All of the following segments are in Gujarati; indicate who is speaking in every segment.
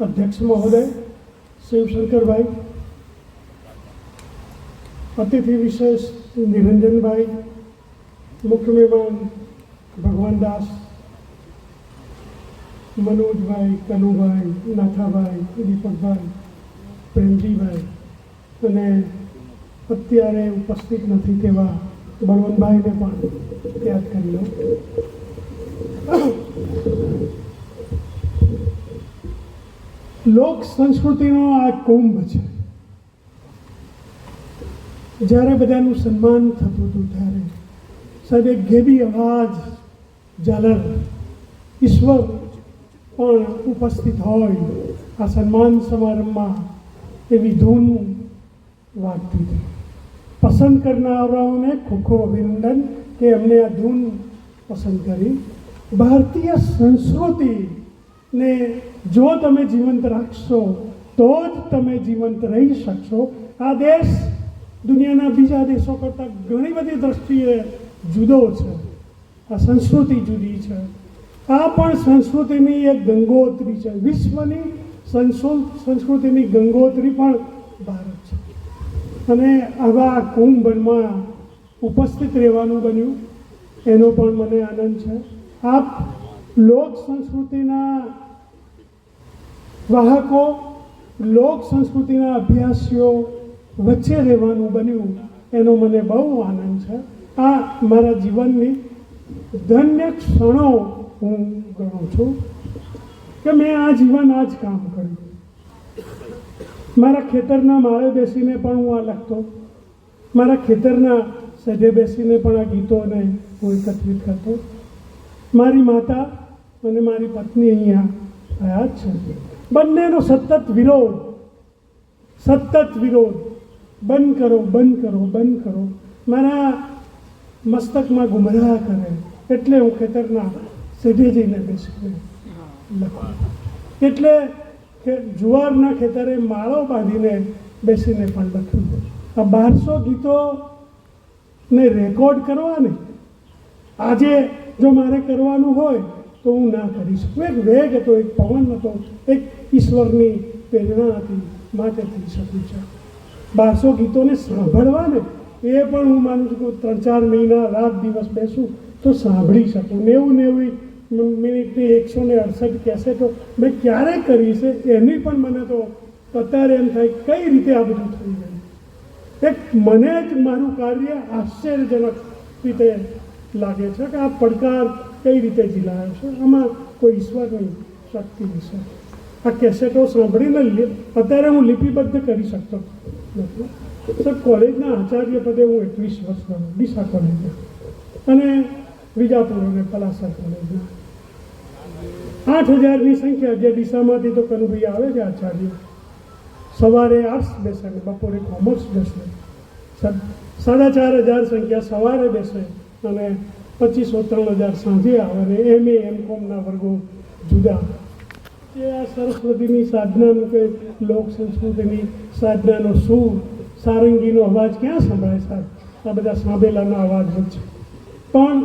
Speaker 1: અધ્યક્ષ મહોદય શિવશંકરભાઈ અતિથિ વિશેષ નિરંજનભાઈ, મુખ્ય મહેમાન ભગવાનદાસ મનોજભાઈ, કનુભાઈ, નાથાભાઈ, દીપકભાઈ, પ્રેમજીભાઈ અને અત્યારે ઉપસ્થિત નથી તેવા બળવંતભાઈને પણ યાદ કરી લો લોક સંસ્કૃતિનો આ કુંભ છે. જ્યારે બધાનું સન્માન થતું હતું ત્યારે સાહેબ એક અવાજ ઝાલર ઈશ્વર પણ ઉપસ્થિત હોય આ સન્માન સમારંભમાં એવી ધૂન વાગતી હતી. પસંદ કરનારાઓને ખૂબ ખૂબ અભિનંદન કે એમને આ ધૂન પસંદ કરી. ભારતીય સંસ્કૃતિને જો તમે જીવંત રાખશો, તો જ તમે જીવંત રહી શકશો. આ દેશ દુનિયાના બીજા દેશો કરતાં ઘણી બધી દ્રષ્ટિએ જુદો છે. આ સંસ્કૃતિ જુદી છે. આ પણ સંસ્કૃતિની એક ગંગોત્રી છે. વિશ્વની સંસ્કૃ- સંસ્કૃતિની ગંગોત્રી પણ ભારત છે. અને આવા કુંભમાં ઉપસ્થિત રહેવાનું બન્યું. એનો પણ મને આનંદ છે. આપ લોક સંસ્કૃતિના વાહકો લોક સંસ્કૃતિના અભ્યાસીઓ વચ્ચે રહેવાનું બન્યું, એનો મને બહુ આનંદ છે. આ મારા જીવનની ધન્ય ક્ષણો હું ગણું છું કે મેં આ જીવન આ જ કામ કર્યું. મારા ખેતરના માળે બેસીને પણ હું આ લખતો, મારા ખેતરના સજે બેસીને પણ આ ગીતોને હું એકત્રિત કરતો. મારી માતા અને મારી પત્ની અહીંયા થયા જ છે. બંનેનો સતત વિરોધ સતત વિરોધ. બંધ કરો બંધ કરો બંધ કરો. મારા મસ્તકમાં ગુમરાહ કરે, એટલે હું ખેતરના સીધે જઈને બેસીને લખું. એટલે કે જુવારના ખેતરે માળો બાંધીને બેસીને પણ લખ્યું આ બારસો ગીતોને રેકોર્ડ કરવા ને આજે જો મારે કરવાનું હોય તો હું ના કરી શકું એક વેગ હતો એક પવન હતો એક ઈશ્વરની પ્રેરણા હતી માટે થઈ શકું છે બારસો ગીતોને સાંભળવાને એ પણ હું માનું છું કે ત્રણ ચાર મહિના રાત દિવસ બેસું તો સાંભળી શકું નેવું નેવું મિનિટની એકસો ને અડસઠ કેસેટો મેં ક્યારે કરી છે એની પણ મને તો અત્યારે એમ થાય કઈ રીતે આ બધું થઈ ગયું એક મને જ મારું કાર્ય આશ્ચર્યજનક રીતે લાગે છે કે આ પડકાર કઈ રીતે જીલાયો છે? આમાં કોઈ ઈશ્વરની શક્તિ વિશે આ કેસેટો સાંભળીને અત્યારે હું લિપિબદ્ધ કરી શકતો નથી. સર, કોલેજના આચાર્ય પદે હું એકવીસ વર્ષ રહ્યો ડીસા કોલેજમાં અને વિજાપુર અને પલાસા કોલેજના આઠ હજારની સંખ્યા જે ડીસામાંથી તો કનુભાઈ આવે છે આચાર્ય. સવારે આર્ટ્સ બેસે ને બપોરે કોમર્સ બેસે. સર, સાડા ચાર હજાર સંખ્યા સવારે બેસે અને પચીસો ત્રણ હજાર સાંજે આવે અને એમ એ એમ કોમના વર્ગો જુદા. એ આ સરસ્વતીની સાધનાનું કે લોક સંસ્કૃતિની સાધનાનો સૂર, સારંગીનો અવાજ ક્યાં સંભળાય સાહેબ? આ બધા સાંભેલાના અવાજ વચ્ચે પણ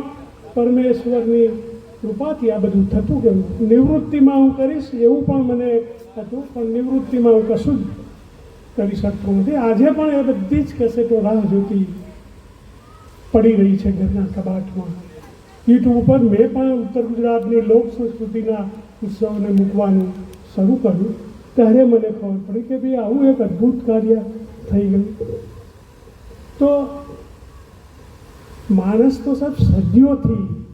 Speaker 1: પરમેશ્વરની કૃપાથી આ બધું થતું ગયું. નિવૃત્તિમાં હું કરીશ એવું પણ મને હતું, પણ નિવૃત્તિમાં હું કશું જ કરી શકતો નથી. આજે પણ એ બધી જ કેસેટો રાહ જોતી પડી રહી છે ઘરના કબાટમાં. યુટ્યુબ ઉપર મેં પણ ઉત્તર ગુજરાતની લોક સંસ્કૃતિના ઉત્સવને મૂકવાનું શરૂ કર્યું. ત્યારે મને ખબર પડી કે ભાઈ, આવું એક અદ્ભુત કાર્ય થઈ ગયું. તો માણસ તો સાહેબ સદીઓથી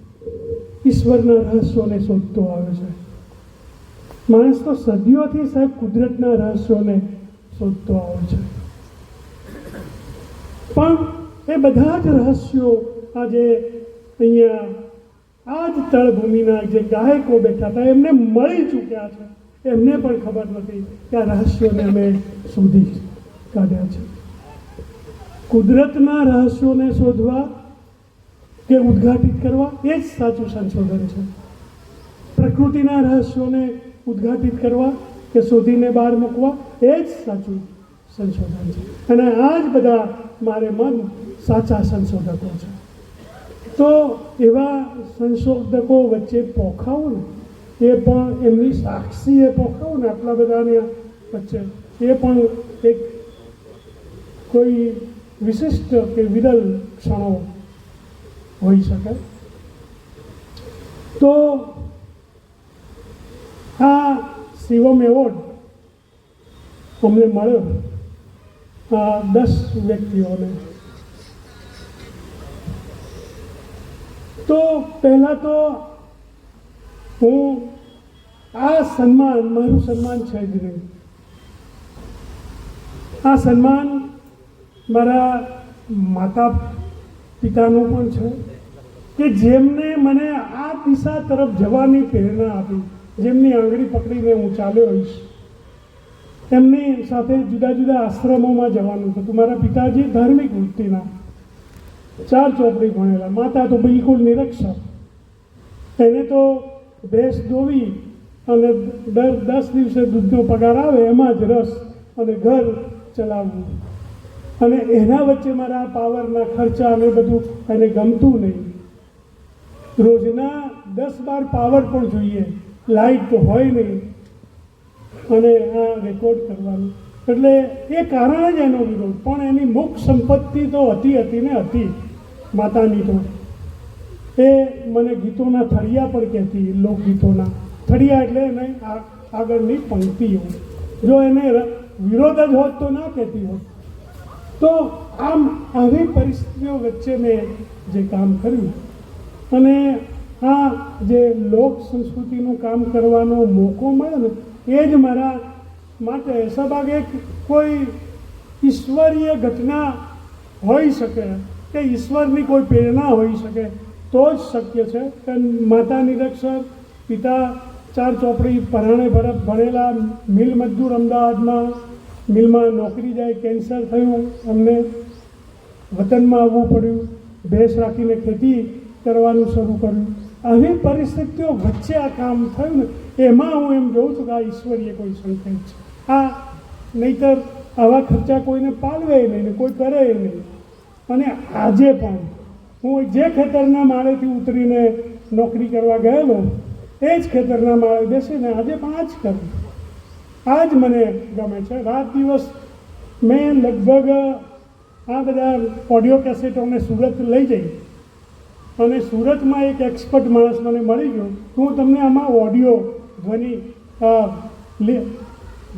Speaker 1: ઈશ્વરના રહસ્યોને શોધતો આવે છે. માણસ તો સદીઓથી સાહેબ કુદરતના રહસ્યોને શોધતો આવે છે. પણ એ બધા જ રહસ્યો આજે અહીંયા આ જ તળભૂમિના જે ગાયકો બેઠા હતા, એમને મળી ચૂક્યા છે. એમને પણ ખબર નથી કે આ રહસ્યોને અમે શોધી કાઢ્યા છે. કુદરતના રહસ્યોને શોધવા કે ઉદ્ઘાટિત કરવા, એ જ સાચું સંશોધન છે. પ્રકૃતિના રહસ્યોને ઉદ્ઘાટિત કરવા કે શોધીને બહાર મૂકવા, એ જ સાચું સંશોધન છે. અને આ જ બધા મારે મન સાચા સંશોધકો છે. તો એવા સંશોધકો વચ્ચે પોખાવું ને, એ પણ એમની સાક્ષીએ પોખાવું ને આટલા બધાની વચ્ચે. એ પણ એક કોઈ વિશિષ્ટ કે વિરલ ક્ષણો હોઈ શકે. તો આ શિવમ એવોર્ડ અમને મળ્યો. દસ વ્યક્તિઓને તો પહેલાં તો હું આ સન્માન, મારું સન્માન છે જ નહીં. આ સન્માન મારા માતા પિતાનું પણ છે કે જેમને મને આ દિશા તરફ જવાની પ્રેરણા આપી, જેમની આંગળી પકડીને હું ચાલ્યો હોઈશ એમની સાથે જુદા જુદા આશ્રમોમાં જવાનું હતું. મારા પિતાજી ધાર્મિક વૃત્તિના. ચાર ચોપડી ભણેલા. માતા તો બિલકુલ નિરક્ષર. એને તો ભેંસ દોવી અને દર દસ દિવસે દૂધનો પગાર આવે એમાં જ રસ અને ઘર ચલાવવું. અને એના વચ્ચે મારા પાવરના ખર્ચા અને બધું એને ગમતું નહીં. રોજના દસ બાર પાવર પણ જોઈએ. લાઈટ તો હોય નહીં. અને આ રેકોર્ડ કરવાનું. એટલે એ કારણ જ એનો વિરોધ. પણ એની મુખ સંપત્તિ તો હતી હતી ને હતી. માતાની તો એ મને ગીતોના થળિયા પણ કહેતી, લોકગીતોના. થળિયા એટલે એને આગળની પંક્તિઓ જો એને વિરોધ જ હોત તો ના કહેતી હોત. તો આમ આવી પરિસ્થિતિઓ વચ્ચે મેં જે કામ કર્યું અને આ જે લોક સંસ્કૃતિનું કામ કરવાનો મોકો મળે ને, એ જ મારા માટે સભાગે કોઈ ઈશ્વરીય ઘટના હોઈ શકે. કે ઈશ્વરની કોઈ પ્રેરણા હોઈ શકે, તો જ શક્ય છે. કે માતા નિરક્ષર, પિતા ચાર ચોપડી પરાણે ભરત ભણેલા, મિલ મજદૂર અમદાવાદમાં, મિલમાં નોકરી જાય, કેન્સર થયું, અમને વતનમાં આવવું પડ્યું, ભેંસ રાખીને ખેતી કરવાનું શરૂ કર્યું. આવી પરિસ્થિતિઓ વચ્ચે આ કામ થયું ને, એમાં હું એમ જોઉં છું કે આ ઈશ્વરીય કોઈ સંકેત છે. આ નહીતર આવા ખર્ચા કોઈને પાડવે નહીં ને કોઈ કરે નહીં. અને આજે પણ હું જે ખેતરના માળેથી ઉતરીને નોકરી કરવા ગયેલો, એ જ ખેતરના માળે બેસીને આજે પણ આ જ કરું. આ જ મને ગમે છે. રાત દિવસ મેં લગભગ આ બધા ઓડિયો કેસેટોને સુરત લઈ જઈ અને સુરતમાં એક એક્સપર્ટ માણસ મને મળી ગયો. હું તમને આમાં ઓડિયો ધ્વનિ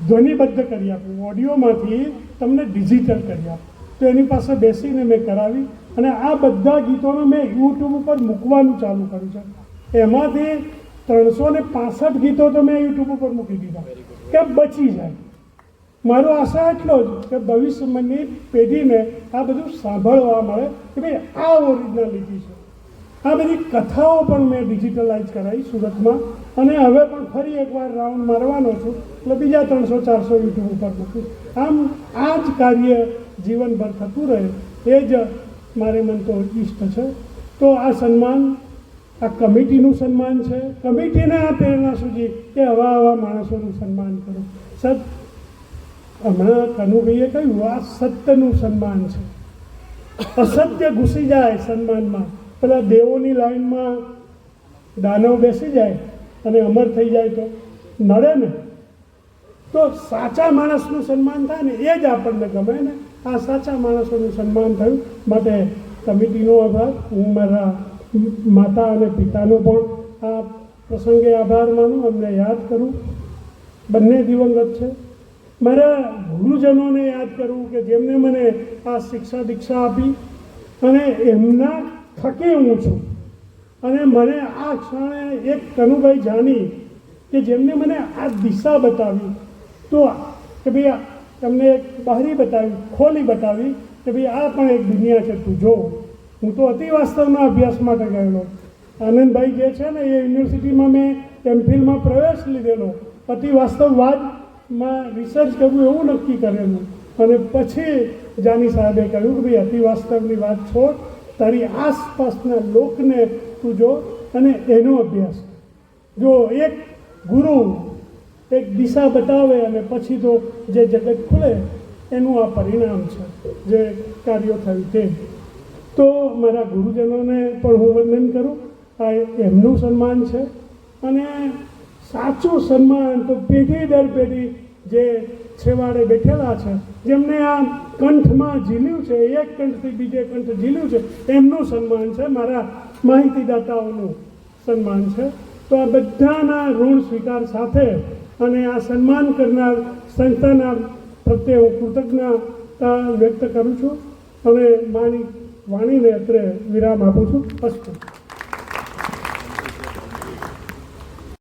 Speaker 1: ધ્વનિબદ્ધ કરી આપું. ઓડિયોમાંથી તમને ડિજિટલ કરી આપું. તો એની પાસે બેસીને મેં કરાવી અને આ બધા ગીતોને મેં યુટ્યુબ ઉપર મૂકવાનું ચાલુ કર્યું છે. એમાંથી ત્રણસો ને પાસઠ ગીતો તો મેં યુટ્યુબ ઉપર મૂકી દીધા. કે બચી જાય. મારો આશા એટલો જ કે ભવિષ્યની પેઢીને આ બધું સાંભળવા મળે કે ભાઈ આ ઓરિજિનાલિટી છે. આ બધી કથાઓ પણ મેં ડિજિટલાઇઝ કરાવી સુરતમાં અને હવે પણ ફરી એકવાર રાઉન્ડ મારવાનો છું. એટલે બીજા ત્રણસો ચારસો યુટ્યુબ ઉપર મૂકું. આમ આ જ કાર્ય જીવનભર થતું રહે, એ જ મારે મન તો ઈષ્ટ છે. તો આ સન્માન, આ કમિટીનું સન્માન છે. કમિટીને આ પ્રેરણા સુધી કે આવા આવા માણસોનું સન્માન કરો. સત, હમણાં કનુભાઈએ કહ્યું, આ સત્યનું સન્માન છે. અસત્ય ઘૂસી જાય સન્માનમાં. પેલા દેવોની લાઈનમાં દાનવ બેસી જાય અને અમર થઈ જાય તો નડે ને? તો સાચા માણસનું સન્માન થાય ને, એ જ આપણને ગમે ને? આ સાચા માણસોનું સન્માન થયું. માટે કમિટીનો આભાર, હું મારા માતા અને પિતાનો પણ આ પ્રસંગે આભાર માનું એમને યાદ કરું. બંને દિવંગત છે. મારા ગુરુજનોને યાદ કરવું કે જેમને મને આ શિક્ષા દીક્ષા આપી અને એમના થકી હું છું. અને મને આ ક્ષણે એક કનુભાઈ જાણી કે જેમને મને આ દિશા બતાવી. તો કે ભાઈ તમને એક બહારી બતાવી, ખોલી બતાવી કે ભાઈ આ પણ એક દુનિયા છે, તું જો. હું તો અતિ વાસ્તવના અભ્યાસ માટે ગયેલો. આનંદભાઈ જે છે ને એ યુનિવર્સિટીમાં મેં એમફિલમાં પ્રવેશ લીધેલો. અતિ વાસ્તવવાદમાં રિસર્ચ કરવું એવું નક્કી કરેલું. અને પછી જાની સાહેબે કહ્યું કે ભાઈ અતિ વાસ્તવની વાત છોડ તારી આસપાસના લોકને તું જો. અને એનો અભ્યાસ. જો એક ગુરુ એક દિશા બતાવે અને પછી તો જે જગત ખુલે, એનું આ પરિણામ છે જે કાર્યો થયું તે. તો મારા ગુરુજનોને પણ હું વંદન કરું, આ એમનું સન્માન છે. અને સાચું સન્માન તો પેઢી દર પેઢી જે છેવાડે બેઠેલા છે, જેમને આ કંઠમાં ઝીલ્યું છે, એક કંઠથી બીજે કંઠ ઝીલ્યું છે, એમનું સન્માન છે, મારા માહિતીદાતાઓનું સન્માન છે. તો આ બધાના ઋણ સ્વીકાર સાથે અને આ સન્માન કરનાર સંસ્થાના પ્રત્યે હું કૃતજ્ઞતા વ્યક્ત કરું છું. અને મારી વાણીને અત્રે વિરામ આપું છું. અસ્તુ.